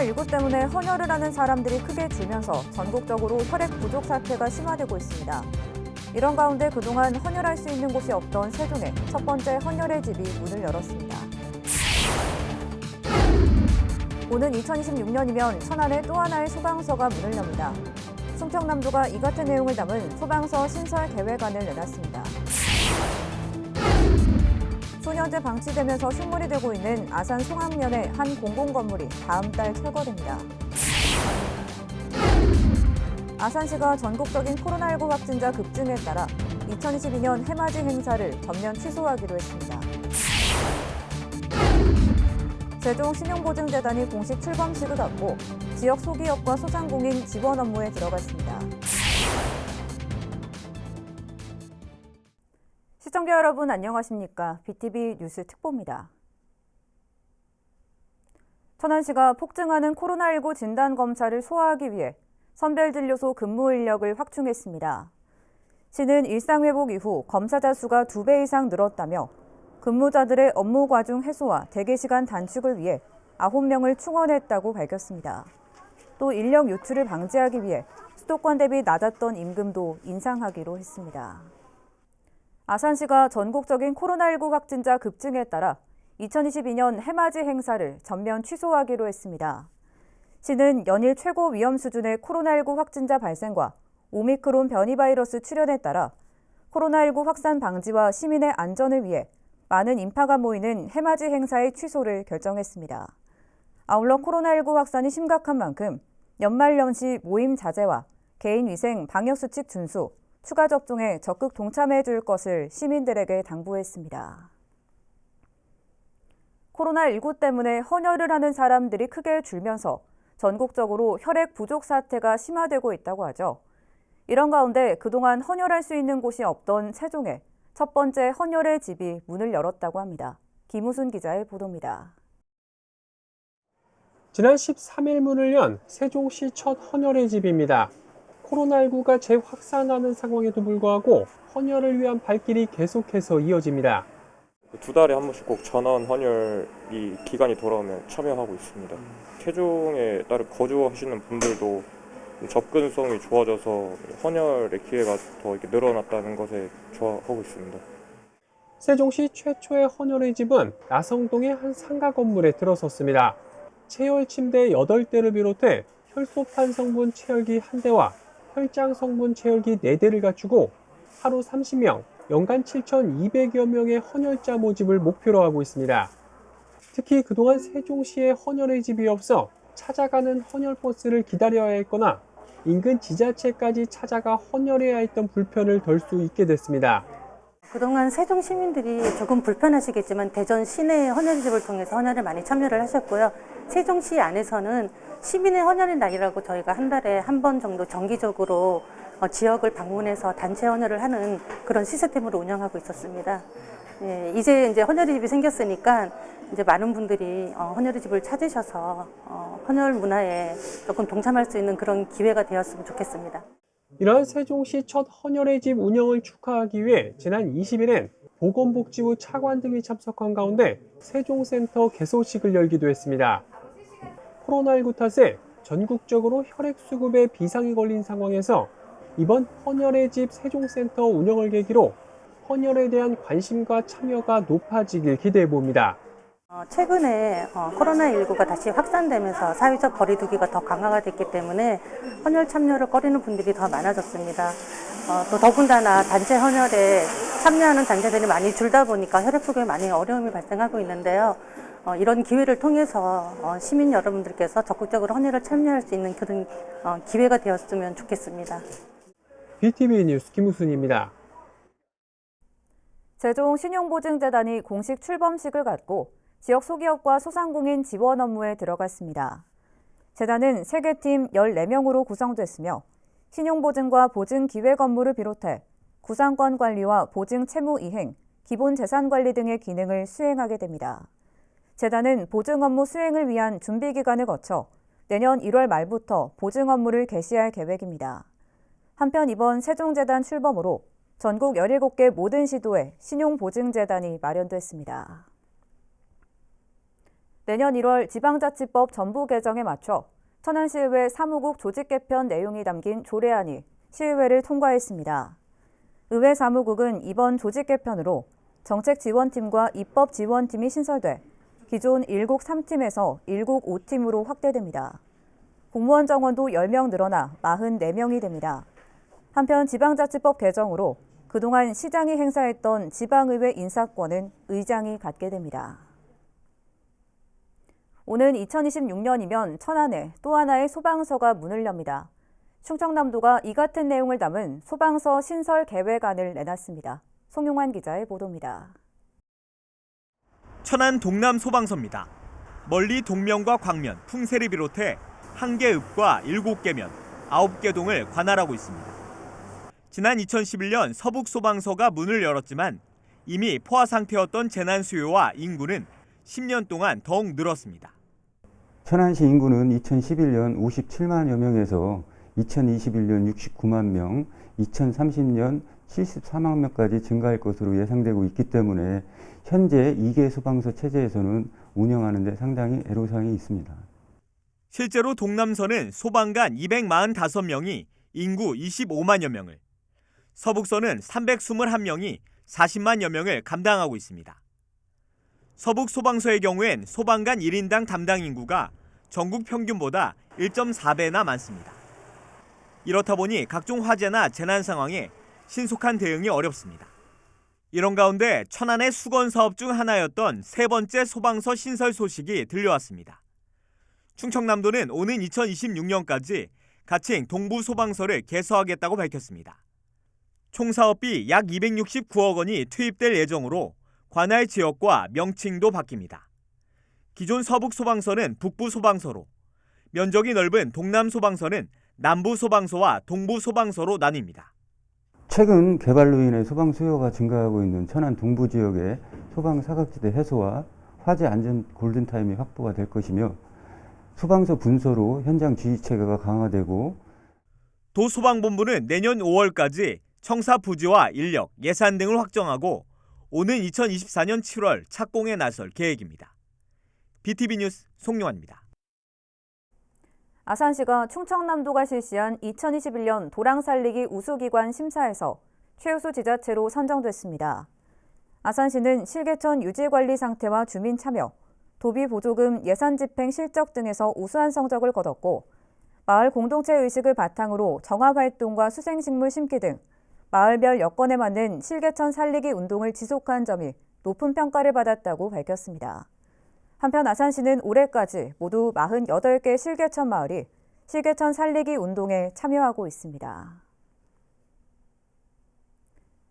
코로나19 때문에 헌혈을 하는 사람들이 크게 줄면서 전국적으로 혈액 부족 사태가 심화되고 있습니다. 이런 가운데 그동안 헌혈할 수 있는 곳이 없던 세종에 첫 번째 헌혈의 집이 문을 열었습니다. 오는 2026년이면 천안에 또 하나의 소방서가 문을 엽니다. 충청남도가 이 같은 내용을 담은 소방서 신설 계획안을 내놨습니다. 소년제 방치되면서 흉물이 되고 있는 아산 송암면의 한 공공건물이 다음 달 철거됩니다. 아산시가 전국적인 코로나19 확진자 급증에 따라 2022년 해맞이 행사를 전면 취소하기로 했습니다. 세종 신용보증재단이 공식 출범식을 갖고 지역 소기업과 소상공인 지원 업무에 들어갔습니다. 시청자 여러분 안녕하십니까? BTV 뉴스 특보입니다. 천안시가 폭증하는 코로나19 진단 검사를 소화하기 위해 선별진료소 근무 인력을 확충했습니다. 시는 일상 회복 이후 검사자 수가 두배 이상 늘었다며 근무자들의 업무 과중 해소와 대기 시간 단축을 위해 9명을 충원했다고 밝혔습니다. 또 인력 유출을 방지하기 위해 수도권 대비 낮았던 임금도 인상하기로 했습니다. 아산시가 전국적인 코로나19 확진자 급증에 따라 2022년 해맞이 행사를 전면 취소하기로 했습니다. 시는 연일 최고 위험 수준의 코로나19 확진자 발생과 오미크론 변이 바이러스 출현에 따라 코로나19 확산 방지와 시민의 안전을 위해 많은 인파가 모이는 해맞이 행사의 취소를 결정했습니다. 아울러 코로나19 확산이 심각한 만큼 연말 연시 모임 자제와 개인 위생 방역 수칙 준수, 추가 접종에 적극 동참해 줄 것을 시민들에게 당부했습니다. 코로나19 때문에 헌혈을 하는 사람들이 크게 줄면서 전국적으로 혈액 부족 사태가 심화되고 있다고 하죠. 이런 가운데 그동안 헌혈할 수 있는 곳이 없던 세종에 첫 번째 헌혈의 집이 문을 열었다고 합니다. 김우순 기자의 보도입니다. 지난 13일 문을 연 세종시 첫 헌혈의 집입니다. 코로나19가 재확산하는 상황에도 불구하고 헌혈을 위한 발길이 계속해서 이어집니다. 두 달에 한 번씩 꼭 전원 헌혈이 기간이 돌아오면 참여하고 있습니다. 태종에 따로 거주하시는 분들도 접근성이 좋아져서 헌혈의 기회가 더 이렇게 늘어났다는 것에 좋아하고 있습니다. 세종시 최초의 헌혈의 집은 나성동의 한 상가 건물에 들어섰습니다. 체열 침대 8대를 비롯해 혈소판 성분 체열기 1대와 혈장 성분 체열기 4대를 갖추고 하루 30명, 연간 7,200여 명의 헌혈자 모집을 목표로 하고 있습니다. 특히 그동안 세종시에 헌혈의 집이 없어 찾아가는 헌혈 버스를 기다려야 했거나 인근 지자체까지 찾아가 헌혈해야 했던 불편을 덜 수 있게 됐습니다. 그동안 세종 시민들이 조금 불편하시겠지만 대전 시내 헌혈집을 통해서 헌혈을 많이 참여를 하셨고요. 세종시 안에서는 시민의 헌혈의 날이라고 저희가 한 달에 한 번 정도 정기적으로 어, 지역을 방문해서 단체 헌혈을 하는 그런 시스템으로 운영하고 있었습니다. 예, 이제 이제 헌혈의 집이 생겼으니까 이제 많은 분들이 어, 헌혈의 집을 찾으셔서 어, 헌혈 문화에 조금 동참할 수 있는 그런 기회가 되었으면 좋겠습니다. 이러한 세종시 첫 헌혈의 집 운영을 축하하기 위해 지난 20일엔 보건복지부 차관 등이 참석한 가운데 세종센터 개소식을 열기도 했습니다. 코로나19 탓에 전국적으로 혈액 수급에 비상이 걸린 상황에서 이번 헌혈의 집 세종센터 운영을 계기로 헌혈에 대한 관심과 참여가 높아지길 기대해 봅니다. 어, 최근에 어, 코로나19가 다시 확산되면서 사회적 거리두기가 더 강화가 됐기 때문에 헌혈 참여를 꺼리는 분들이 더 많아졌습니다. 어, 또 더군다나 단체 헌혈에 참여하는 단체들이 많이 줄다 보니까 혈액 수급에 많이 어려움이 발생하고 있는데요. 어, 이런 기회를 통해서 어, 시민 여러분들께서 적극적으로 헌혈을 참여할 수 있는 그런 어, 기회가 되었으면 좋겠습니다. BTV 뉴스 김우순입니다. 세종 신용보증재단이 공식 출범식을 갖고 지역 소기업과 소상공인 지원 업무에 들어갔습니다. 재단은 세계팀 14명으로 구성됐으며 신용보증과 보증기획 업무를 비롯해 구상권 관리와 보증 채무 이행, 기본 재산 관리 등의 기능을 수행하게 됩니다. 재단은 보증 업무 수행을 위한 준비 기간을 거쳐 내년 1월 말부터 보증 업무를 개시할 계획입니다. 한편 이번 세종재단 출범으로 전국 17개 모든 시도에 신용보증재단이 마련됐습니다. 내년 1월 지방자치법 전부 개정에 맞춰 천안시의회 사무국 조직 개편 내용이 담긴 조례안이 시의회를 통과했습니다. 의회 사무국은 이번 조직 개편으로 정책 지원팀과 입법 지원팀이 신설돼 기존 1국 3팀에서 1국 5팀으로 확대됩니다. 공무원 정원도 10명 늘어나 44명이 됩니다. 한편 지방자치법 개정으로 그동안 시장이 행사했던 지방의회 인사권은 의장이 갖게 됩니다. 오는 2026년이면 천안에 또 하나의 소방서가 문을 엽니다. 충청남도가 이 같은 내용을 담은 소방서 신설 계획안을 내놨습니다. 송용환 기자의 보도입니다. 천안 동남 소방서입니다. 멀리 동면과 광면, 풍세를 비롯해 한 개 읍과 일곱 개 면, 아홉 개 동을 관할하고 있습니다. 지난 2011년 서북 소방서가 문을 열었지만 이미 포화 상태였던 재난 수요와 인구는 10년 동안 더욱 늘었습니다. 천안시 인구는 2011년 57만여 명에서 2021년 69만 명, 2030년 74만 명까지 증가할 것으로 예상되고 있기 때문에 현재 2개 소방서 체제에서는 운영하는 데 상당히 애로사항이 있습니다. 실제로 동남서는 소방관 245명이 인구 25만여 명을, 서북서는 321명이 40만여 명을 감당하고 있습니다. 서북 소방서의 경우엔 소방관 1인당 담당 인구가 전국 평균보다 1.4배나 많습니다. 이렇다 보니 각종 화재나 재난 상황에 신속한 대응이 어렵습니다. 이런 가운데 천안의 수건 사업 중 하나였던 세 번째 소방서 신설 소식이 들려왔습니다. 충청남도는 오는 2026년까지 가칭 동부 소방서를 개소하겠다고 밝혔습니다. 총 사업비 약 269억 원이 투입될 예정으로 관할 지역과 명칭도 바뀝니다. 기존 서북 소방서는 북부 소방서로, 면적이 넓은 동남 소방서는 남부소방서와 동부소방서로 나뉩니다. 최근 개발로 인해 소방 수요가 증가하고 있는 천안 동부 지역의 소방 사각지대 해소와 화재 안전 골든타임이 확보가 될 것이며 소방서 분서로 현장 지휘 체계가 강화되고 도소방본부는 내년 5월까지 청사 부지와 인력, 예산 등을 확정하고 오는 2024년 7월 착공에 나설 계획입니다. BTV 뉴스 송용환입니다. 아산시가 충청남도가 실시한 2021년 도랑 살리기 우수기관 심사에서 최우수 지자체로 선정됐습니다. 아산시는 실개천 유지관리 상태와 주민 참여, 도비 보조금 예산 집행 실적 등에서 우수한 성적을 거뒀고 마을 공동체 의식을 바탕으로 정화 활동과 수생식물 심기 등 마을별 여건에 맞는 실개천 살리기 운동을 지속한 점이 높은 평가를 받았다고 밝혔습니다. 한편 아산시는 올해까지 모두 48개 실개천 마을이 실개천 살리기 운동에 참여하고 있습니다.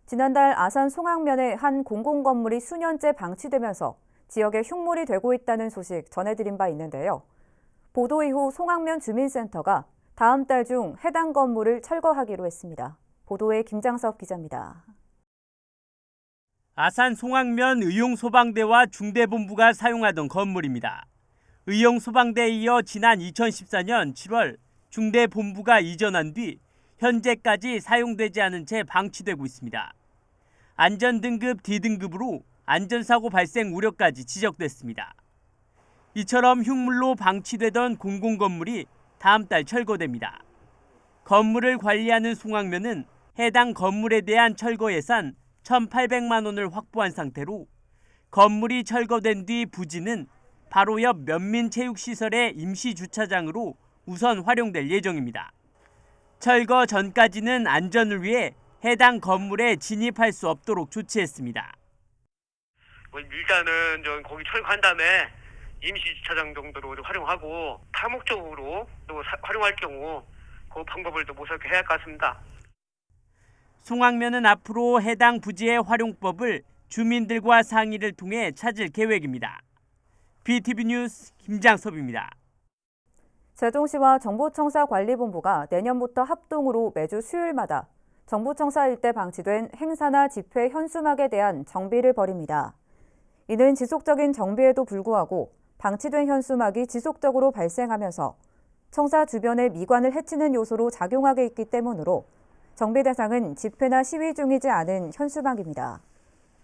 지난달 아산 송악면의 한 공공 건물이 수년째 방치되면서 지역에 흉물이 되고 있다는 소식 전해드린 바 있는데요. 보도 이후 송악면 주민센터가 다음 달 중 해당 건물을 철거하기로 했습니다. 보도에 김장섭 기자입니다. 아산 송악면 의용소방대와 중대본부가 사용하던 건물입니다. 의용소방대에 이어 지난 2014년 7월 중대본부가 이전한 뒤 현재까지 사용되지 않은 채 방치되고 있습니다. 안전등급 D등급으로 안전사고 발생 우려까지 지적됐습니다. 이처럼 흉물로 방치되던 공공건물이 다음 달 철거됩니다. 건물을 관리하는 송악면은 해당 건물에 대한 철거 예산 1,800만 원을 확보한 상태로 건물이 철거된 뒤 부지는 바로 옆 면민체육시설의 임시 주차장으로 우선 활용될 예정입니다. 철거 전까지는 안전을 위해 해당 건물에 진입할 수 없도록 조치했습니다. 뭐 일단은 좀 거기 철거한 다음에 임시 주차장 정도로 좀 활용하고 다목적으로 또 사- 활용할 경우 그 방법을 또 모색해 해야 할 것 같습니다. 송악면은 앞으로 해당 부지의 활용법을 주민들과 상의를 통해 찾을 계획입니다. BTV 뉴스 김장섭입니다. 세종시와 정보청사 관리본부가 내년부터 합동으로 매주 수요일마다 정보청사 일대 방치된 행사나 집회 현수막에 대한 정비를 벌입니다. 이는 지속적인 정비에도 불구하고 방치된 현수막이 지속적으로 발생하면서 청사 주변의 미관을 해치는 요소로 작용하게 있기 때문으로 정비 대상은 집회나 시위 중이지 않은 현수막입니다.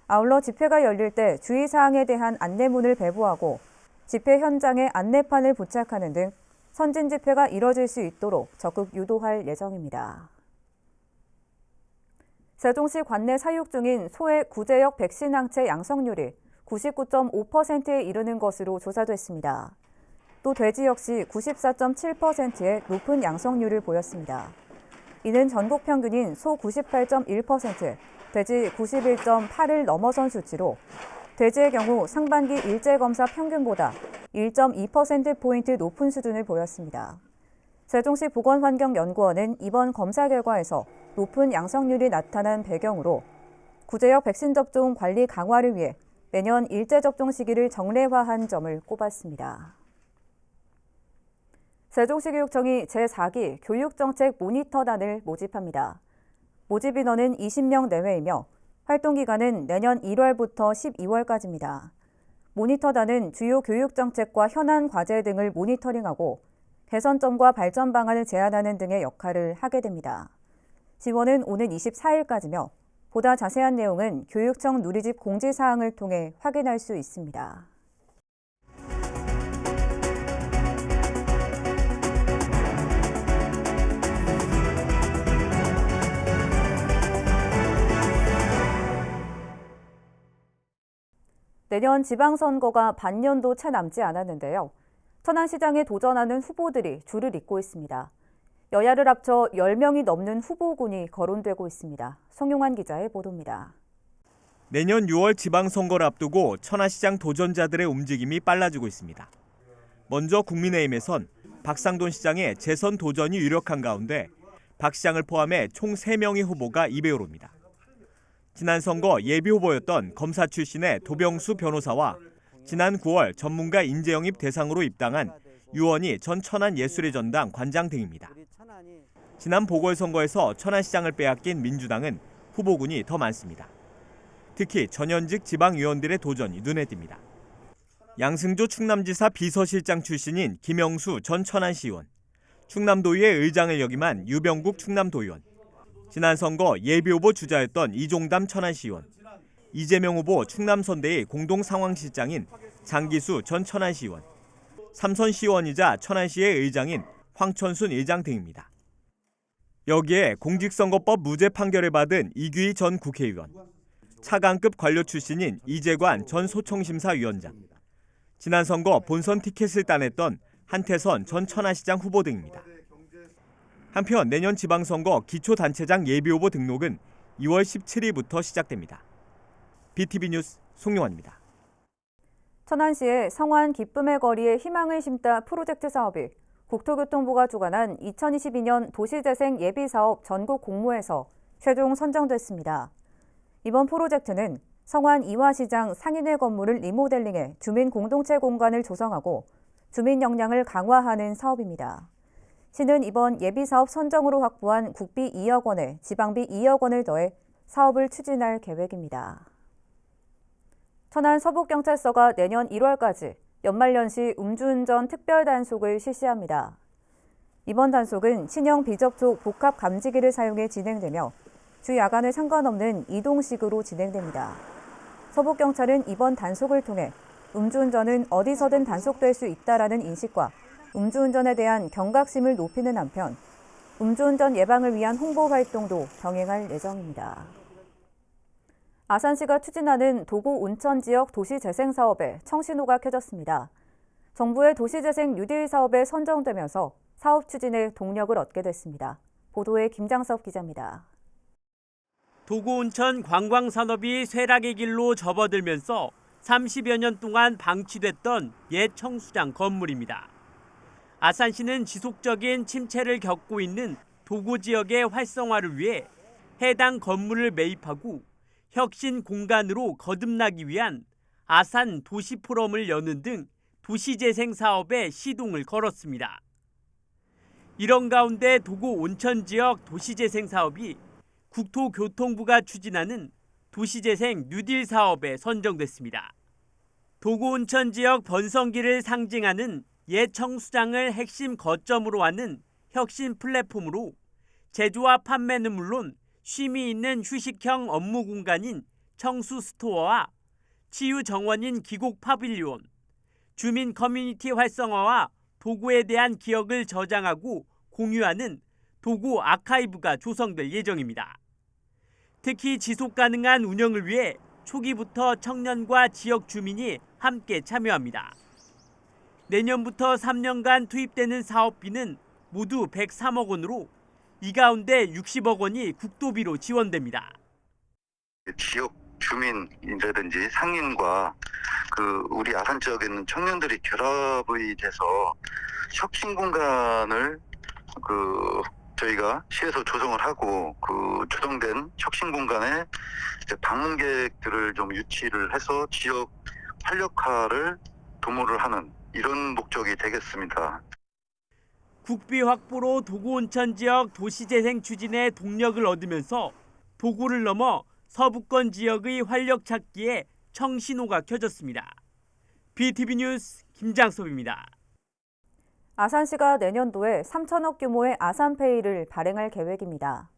아울러 집회가 열릴 때 주의사항에 대한 안내문을 배부하고 집회 현장에 안내판을 부착하는 등 선진 집회가 이뤄질 수 있도록 적극 유도할 예정입니다. 세종시 관내 사육 중인 소외 구제역 백신 항체 양성률이 99.5%에 이르는 것으로 조사됐습니다. 또 돼지 역시 94.7%의 높은 양성률을 보였습니다. 이는 전국 평균인 소 98.1%, 돼지 91.8을 넘어선 수치로 돼지의 경우 상반기 일제 검사 평균보다 1.2%포인트 높은 수준을 보였습니다. 세종시 보건환경연구원은 이번 검사 결과에서 높은 양성률이 나타난 배경으로 구제역 백신 접종 관리 강화를 위해 매년 일제 접종 시기를 정례화한 점을 꼽았습니다. 세종시 교육청이 제4기 교육정책 모니터단을 모집합니다. 모집 인원은 20명 내외이며 활동 기간은 내년 1월부터 12월까지입니다. 모니터단은 주요 교육 정책과 현안 과제 등을 모니터링하고 개선점과 발전 방안을 제안하는 등의 역할을 하게 됩니다. 지원은 오는 24일까지며 보다 자세한 내용은 교육청 누리집 공지사항을 통해 확인할 수 있습니다. 내년 지방선거가 반년도 채 남지 않았는데요. 천안시장에 도전하는 후보들이 줄을 잇고 있습니다. 여야를 합쳐 10명이 넘는 후보군이 거론되고 있습니다. 송용환 기자의 보도입니다. 내년 6월 지방선거를 앞두고 천안시장 도전자들의 움직임이 빨라지고 있습니다. 먼저 국민의힘에선 박상돈 시장의 재선 도전이 유력한 가운데 박 시장을 포함해 총 3명의 후보가 입에 오릅니다. 지난 선거 예비 후보였던 검사 출신의 도병수 변호사와 지난 9월 전문가 인재 영입 대상으로 입당한 유원희 전 천안 예술의 전당 관장 등입니다. 지난 보궐선거에서 천안시장을 빼앗긴 민주당은 후보군이 더 많습니다. 특히 전현직 지방의원들의 도전이 눈에 띕니다. 양승조 충남지사 비서실장 출신인 김영수 전 천안시의원, 충남도의회 의장을 역임한 유병국 충남도의원, 지난 선거 예비후보 주자였던 이종담 천안시의원, 이재명 후보 충남선대의 공동상황실장인 장기수 전 천안시의원, 삼선시의원이자 천안시의 의장인 황천순 의장 등입니다. 여기에 공직선거법 무죄 판결을 받은 이규희 전 국회의원, 차관급 관료 출신인 이재관 전 소총심사위원장, 지난 선거 본선 티켓을 따냈던 한태선 전 천안시장 후보 등입니다. 한편 내년 지방선거 기초단체장 예비후보 등록은 2월 17일부터 시작됩니다. BTV 뉴스 송용환입니다. 천안시의 성완 기쁨의 거리에 희망을 심다 프로젝트 사업이 국토교통부가 주관한 2022년 도시재생 예비사업 전국 공모에서 최종 선정됐습니다. 이번 프로젝트는 성완 이화시장 상인회 건물을 리모델링해 주민 공동체 공간을 조성하고 주민 역량을 강화하는 사업입니다. 시는 이번 예비사업 선정으로 확보한 국비 2억 원에 지방비 2억 원을 더해 사업을 추진할 계획입니다. 천안 서북경찰서가 내년 1월까지 연말연시 음주운전 특별 단속을 실시합니다. 이번 단속은 신형 비접촉 복합 감지기를 사용해 진행되며 주 야간에 상관없는 이동식으로 진행됩니다. 서북경찰은 이번 단속을 통해 음주운전은 어디서든 단속될 수 있다라는 인식과 음주운전에 대한 경각심을 높이는 한편 음주운전 예방을 위한 홍보 활동도 병행할 예정입니다. 아산시가 추진하는 도고 온천 지역 도시재생 사업에 청신호가 켜졌습니다. 정부의 도시재생 뉴딜 사업에 선정되면서 사업 추진에 동력을 얻게 됐습니다. 보도에 김장섭 기자입니다. 도고온천 관광 산업이 쇠락의 길로 접어들면서 30여 년 동안 방치됐던 옛 청수장 건물입니다. 아산시는 지속적인 침체를 겪고 있는 도고 지역의 활성화를 위해 해당 건물을 매입하고 혁신 공간으로 거듭나기 위한 아산 도시 포럼을 여는 등 도시재생 사업에 시동을 걸었습니다. 이런 가운데 도고 온천 지역 도시재생 사업이 국토교통부가 추진하는 도시재생 뉴딜 사업에 선정됐습니다. 도고 온천 지역 번성기를 상징하는 옛 청수장을 핵심 거점으로 하는 혁신 플랫폼으로 제조와 판매는 물론 쉼이 있는 휴식형 업무 공간인 청수 스토어와 치유 정원인 기곡 파빌리온, 주민 커뮤니티 활성화와 도구에 대한 기억을 저장하고 공유하는 도구 아카이브가 조성될 예정입니다. 특히 지속 가능한 운영을 위해 초기부터 청년과 지역 주민이 함께 참여합니다. 내년부터 3년간 투입되는 사업비는 모두 103억 원으로 이 가운데 60억 원이 국도비로 지원됩니다. 지역 주민이라든지 상인과 그 우리 아산 지역에 있는 청년들이 결합이 돼서 혁신 공간을 그 저희가 시에서 조성을 하고 그 조성된 혁신 공간에 방문객들을 좀 유치를 해서 지역 활력화를 도모를 하는 이런 목적이 되겠습니다. 국비 확보로 도구 온천 지역 도시재생 추진에 동력을 얻으면서 도구를 넘어 서부권 지역의 활력 찾기에 청신호가 켜졌습니다. BTV 뉴스 김장섭입니다. 아산시가 내년도에 3천억 규모의 아산페이를 발행할 계획입니다.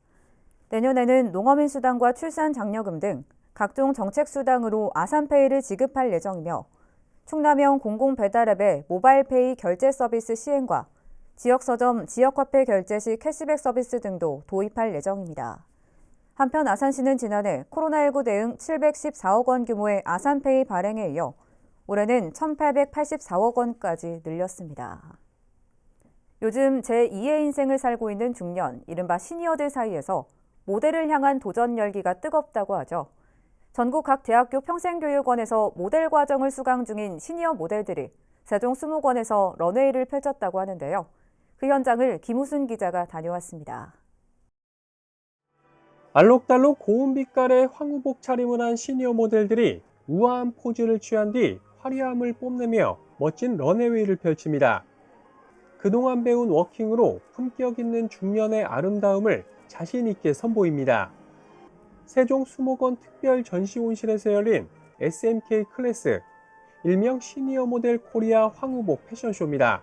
내년에는 농어민수당과 출산장려금 등 각종 정책수당으로 아산페이를 지급할 예정이며 충남형 공공배달앱의 모바일페이 결제 서비스 시행과 지역서점 지역화폐 결제 시 캐시백 서비스 등도 도입할 예정입니다. 한편 아산시는 지난해 코로나19 대응 714억 원 규모의 아산페이 발행에 이어 올해는 1,884억 원까지 늘렸습니다. 요즘 제2의 인생을 살고 있는 중년, 이른바 시니어들 사이에서 모델을 향한 도전 열기가 뜨겁다고 하죠. 전국 각 대학교 평생교육원에서 모델 과정을 수강 중인 시니어 모델들이 세종 수목원에서 런웨이를 펼쳤다고 하는데요. 그 현장을 김우순 기자가 다녀왔습니다. 알록달록 고운 빛깔의 황후복 차림을 한 시니어 모델들이 우아한 포즈를 취한 뒤 화려함을 뽐내며 멋진 런웨이를 펼칩니다. 그동안 배운 워킹으로 품격 있는 중년의 아름다움을 자신 있게 선보입니다. 세종 수목원 특별 전시온실에서 열린 SMK 클래스 일명 시니어 모델 코리아 황후복 패션쇼입니다.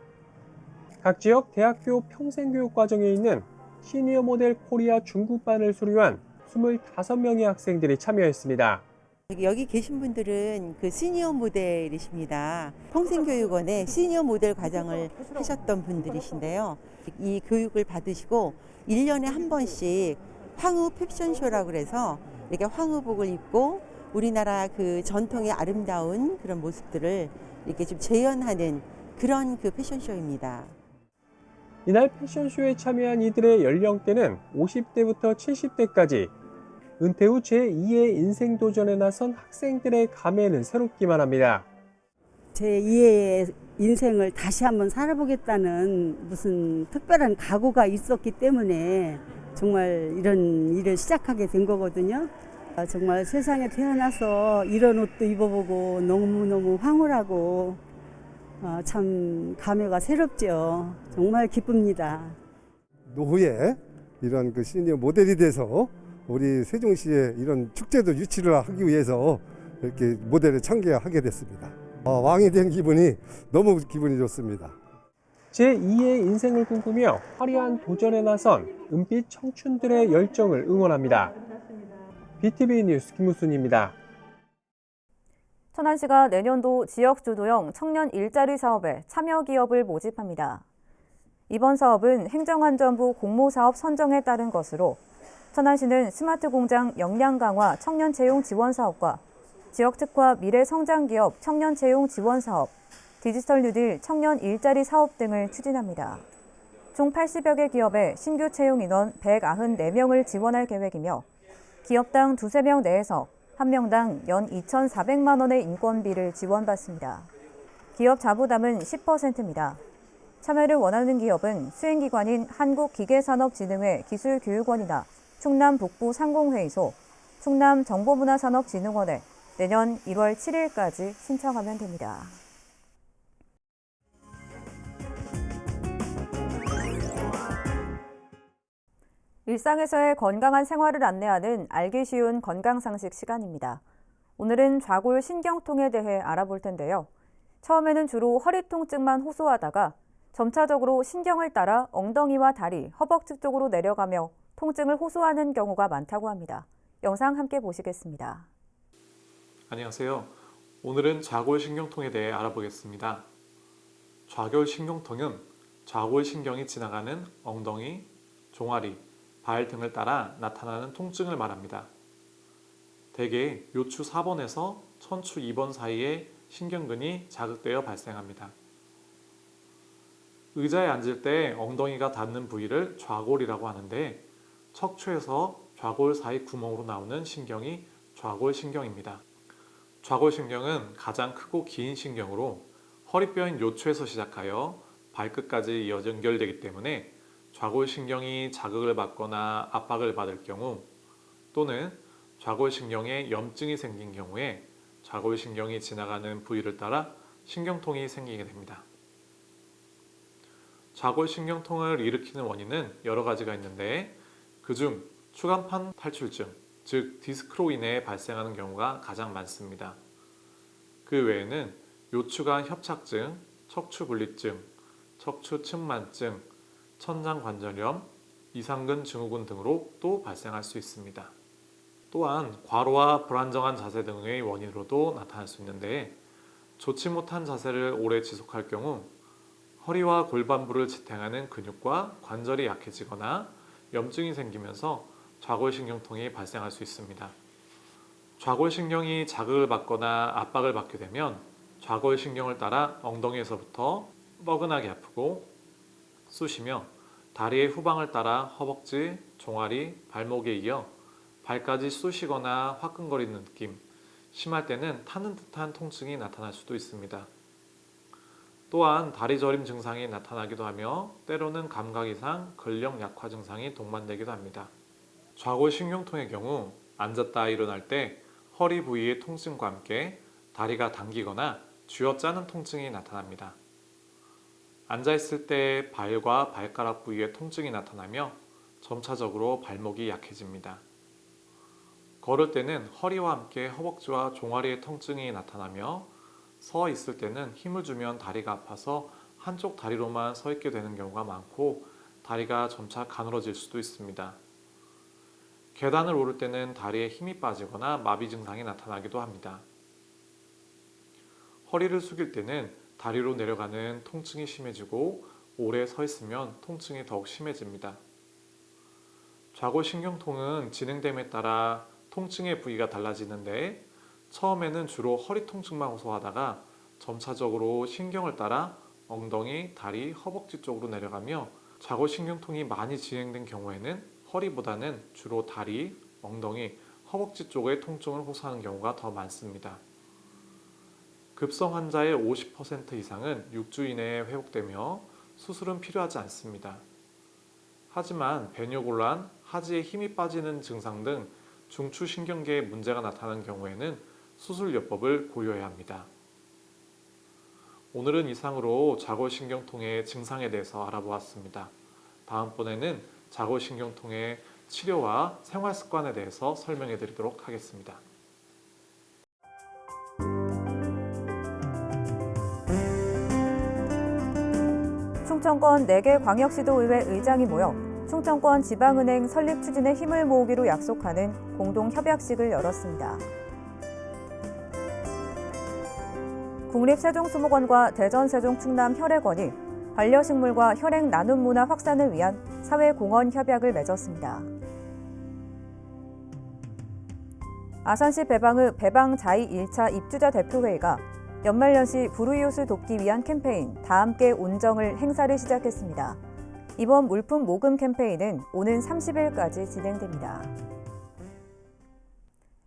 각 지역 대학교 평생교육 과정에 있는 시니어 모델 코리아 중급반을 수료한 25명의 학생들이 참여했습니다. 여기 계신 분들은 그 시니어 모델이십니다. 평생교육원에 시니어 모델 과정을 하셨던 분들이신데요. 이 교육을 받으시고 1년에 한 번씩 황후 패션쇼라고 그래서 이렇게 황후복을 입고 우리나라 그 전통의 아름다운 그런 모습들을 이렇게 좀 재현하는 그런 그 패션쇼입니다. 이날 패션쇼에 참여한 이들의 연령대는 50대부터 70대까지 은퇴 후 제2의 인생 도전에 나선 학생들의 감회는 새롭기만 합니다. 제 2의 인생을 다시 한번 살아보겠다는 무슨 특별한 각오가 있었기 때문에 정말 이런 일을 시작하게 된 거거든요. 아, 정말 세상에 태어나서 이런 옷도 입어보고 너무너무 황홀하고 아, 참 감회가 새롭죠. 정말 기쁩니다. 노후에 이런 그 시니어 모델이 돼서 우리 세종시에 이런 축제도 유치를 하기 위해서 이렇게 모델을 참가하게 됐습니다. 어, 왕이 된 기분이 너무 기분이 좋습니다. 제2의 인생을 꿈꾸며 화려한 도전에 나선 은빛 청춘들의 열정을 응원합니다. BTV 뉴스 김우순입니다. 천안시가 내년도 지역 주도형 청년 일자리 사업에 참여 기업을 모집합니다. 이번 사업은 행정안전부 공모사업 선정에 따른 것으로 천안시는 스마트 공장 역량 강화 청년 채용 지원 사업과 지역 특화 미래 성장 기업 청년 채용 지원 사업, 디지털 뉴딜 청년 일자리 사업 등을 추진합니다. 총 80여 개 기업에 신규 채용 인원 194명을 지원할 계획이며 기업당 두세 명 내에서 한 명당 연 2,400만 원의 인건비를 지원받습니다. 기업 자부담은 10%입니다. 참여를 원하는 기업은 수행기관인 한국기계산업진흥회 기술교육원이나 충남 북부 상공회의소, 충남 정보문화산업진흥원에 내년 1월 7일까지 신청하면 됩니다. 일상에서의 건강한 생활을 안내하는 알기 쉬운 건강상식 시간입니다. 오늘은 좌골 신경통에 대해 알아볼 텐데요. 처음에는 주로 허리 통증만 호소하다가 점차적으로 신경을 따라 엉덩이와 다리, 허벅지 쪽으로 내려가며 통증을 호소하는 경우가 많다고 합니다. 영상 함께 보시겠습니다. 안녕하세요. 오늘은 좌골 신경통에 대해 알아보겠습니다. 좌골 신경통은 좌골 신경이 지나가는 엉덩이, 종아리, 발 등을 따라 나타나는 통증을 말합니다. 대개 요추 4번에서 천추 2번 사이에 신경근이 자극되어 발생합니다. 의자에 앉을 때 엉덩이가 닿는 부위를 좌골이라고 하는데 척추에서 좌골 사이 구멍으로 나오는 신경이 좌골신경입니다. 좌골신경은 가장 크고 긴 신경으로 허리뼈인 요추에서 시작하여 발끝까지 이어 연결되기 때문에 좌골신경이 자극을 받거나 압박을 받을 경우 또는 좌골신경에 염증이 생긴 경우에 좌골신경이 지나가는 부위를 따라 신경통이 생기게 됩니다. 좌골신경통을 일으키는 원인은 여러 가지가 있는데 그중 추간판 탈출증, 즉 디스크로 인해 발생하는 경우가 가장 많습니다. 그 외에는 요추관 협착증, 척추 분리증, 척추 측만증, 천장관절염, 이상근 증후군 등으로 또 발생할 수 있습니다. 또한 과로와 불안정한 자세 등의 원인으로도 나타날 수 있는데 좋지 못한 자세를 오래 지속할 경우 허리와 골반부를 지탱하는 근육과 관절이 약해지거나 염증이 생기면서 좌골신경통이 발생할 수 있습니다. 좌골신경이 자극을 받거나 압박을 받게 되면 좌골신경을 따라 엉덩이에서부터 뻐근하게 아프고 쑤시며 다리의 후방을 따라 허벅지, 종아리, 발목에 이어 발까지 쑤시거나 화끈거리는 느낌, 심할 때는 타는 듯한 통증이 나타날 수도 있습니다. 또한 다리 저림 증상이 나타나기도 하며 때로는 감각 이상, 근력 약화 증상이 동반되기도 합니다. 좌골신경통의 경우 앉았다 일어날 때 허리 부위의 통증과 함께 다리가 당기거나 쥐어짜는 통증이 나타납니다. 앉아있을 때 발과 발가락 부위에 통증이 나타나며 점차적으로 발목이 약해집니다. 걸을 때는 허리와 함께 허벅지와 종아리의 통증이 나타나며 서 있을 때는 힘을 주면 다리가 아파서 한쪽 다리로만 서 있게 되는 경우가 많고 다리가 점차 가늘어질 수도 있습니다. 계단을 오를 때는 다리에 힘이 빠지거나 마비 증상이 나타나기도 합니다. 허리를 숙일 때는 다리로 내려가는 통증이 심해지고 오래 서 있으면 통증이 더욱 심해집니다. 좌골신경통은 진행됨에 따라 통증의 부위가 달라지는데 처음에는 주로 허리 통증만 호소하다가 점차적으로 신경을 따라 엉덩이, 다리, 허벅지 쪽으로 내려가며 좌골신경통이 많이 진행된 경우에는 허리보다는 주로 다리, 엉덩이, 허벅지 쪽의 통증을 호소하는 경우가 더 많습니다. 급성 환자의 50% 이상은 6주 이내에 회복되며 수술은 필요하지 않습니다. 하지만 배뇨곤란, 하지에 힘이 빠지는 증상 등 중추신경계에 문제가 나타나는 경우에는 수술 요법을 고려해야 합니다. 오늘은 이상으로 좌골신경통의 증상에 대해서 알아보았습니다. 다음번에는 좌골신경통의 치료와 생활습관에 대해서 설명해 드리도록 하겠습니다. 충청권 4개 광역시도의회 의장이 모여 충청권 지방은행 설립 추진에 힘을 모으기로 약속하는 공동 협약식을 열었습니다. 국립세종수목원과 대전세종 충남 혈액원이 반려식물과 혈액 나눔 문화 확산을 위한 사회공헌 협약을 맺었습니다. 아산시 배방의 배방 자이 1차 입주자 대표회의가 연말연시 불우이웃을 돕기 위한 캠페인 다함께 온정을 행사를 시작했습니다. 이번 물품 모금 캠페인은 오는 30일까지 진행됩니다.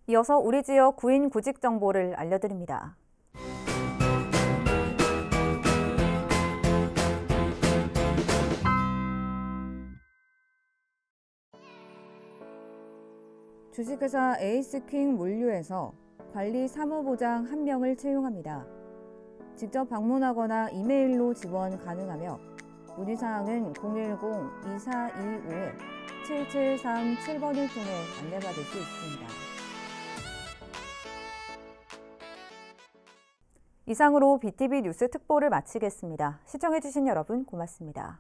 이어서 우리 지역 구인 구직 정보를 알려드립니다. 주식회사 에이스킹 물류에서 관리 사무보장 한 명을 채용합니다. 직접 방문하거나 이메일로 지원 가능하며 문의사항은 010-2425-7737번을 통해 안내받을 수 있습니다. 이상으로 BTV 뉴스 특보를 마치겠습니다. 시청해주신 여러분 고맙습니다.